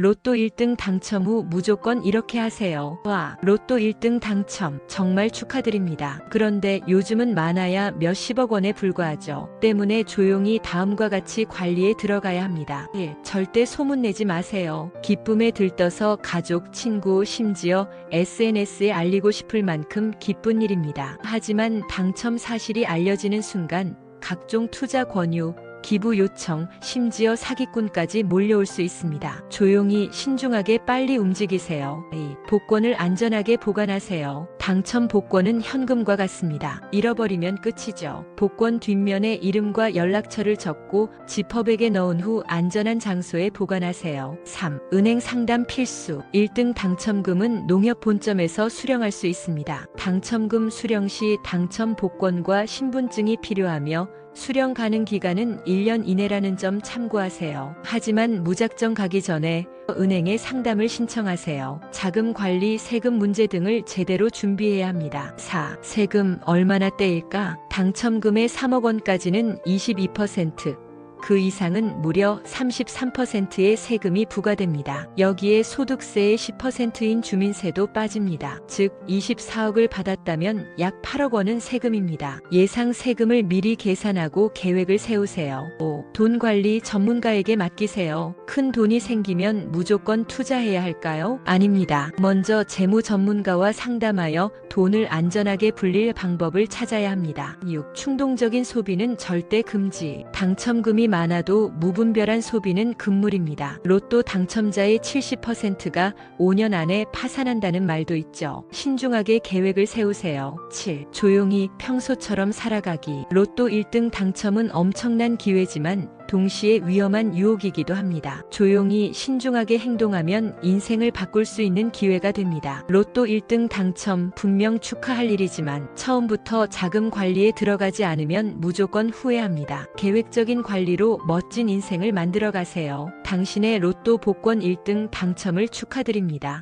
로또 1등 당첨 후 무조건 이렇게 하세요. 와, 로또 1등 당첨. 정말 축하드립니다. 그런데 요즘은 많아야 몇십억 원에 불과하죠. 때문에 조용히 다음과 같이 관리에 들어가야 합니다. 1. 절대 소문내지 마세요. 기쁨에 들떠서 가족, 친구, 심지어 SNS에 알리고 싶을 만큼 기쁜 일입니다. 하지만 당첨 사실이 알려지는 순간 각종 투자 권유, 기부 요청, 심지어 사기꾼까지 몰려올 수 있습니다. 조용히 신중하게 빨리 움직이세요. 2. 복권을 안전하게 보관하세요. 당첨 복권은 현금과 같습니다. 잃어버리면 끝이죠. 복권 뒷면에 이름과 연락처를 적고 지퍼백에 넣은 후 안전한 장소에 보관하세요. 3. 은행 상담 필수. 1등 당첨금은 농협 본점에서 수령할 수 있습니다. 당첨금 수령 시 당첨 복권과 신분증이 필요하며 수령 가능 기간은 1년 이내라는 점 참고하세요. 하지만 무작정 가기 전에 은행에 상담을 신청하세요. 자금 관리, 세금 문제 등을 제대로 준비 해야 합니다. 4. 세금 얼마나 떼일까? 당첨금의 3억 원까지는 22%, 그 이상은 무려 33%의 세금이 부과됩니다. 여기에 소득세의 10%인 주민세도 빠집니다. 즉 24억을 받았다면 약 8억 원은 세금입니다. 예상 세금을 미리 계산하고 계획을 세우세요. 5. 돈 관리 전문가에게 맡기세요. 큰 돈이 생기면 무조건 투자해야 할까요? 아닙니다. 먼저 재무 전문가와 상담하여 돈을 안전하게 불릴 방법을 찾아야 합니다. 6. 충동적인 소비는 절대 금지. 당첨금 이 많아도 무분별한 소비는 금물입니다. 로또 당첨자의 70%가 5년 안에 파산한다는 말도 있죠. 신중하게 계획을 세우세요. 7. 조용히 평소처럼 살아가기. 로또 1등 당첨은 엄청난 기회지만 동시에 위험한 유혹이기도 합니다. 조용히 신중하게 행동하면 인생을 바꿀 수 있는 기회가 됩니다. 로또 1등 당첨 분명 축하할 일이지만 처음부터 자금 관리에 들어가지 않으면 무조건 후회합니다. 계획적인 관리로 멋진 인생을 만들어 가세요. 당신의 로또 복권 1등 당첨을 축하드립니다.